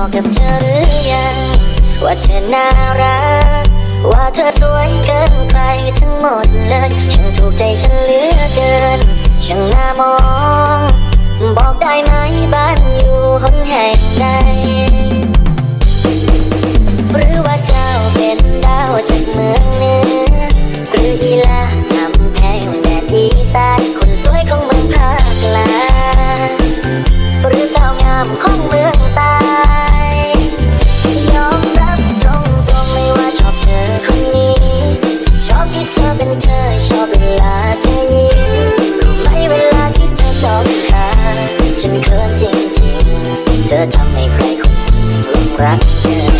อกกับเธอหรือยัง ว่าเธอน่ารัก ว่าเธอสวยเกินใครทั้งหมดเลยฉันถูกใจฉันเหลือเกิน ฉันน่ามอง บอกได้ไหม เธอทำให้ใครคงรักเธอ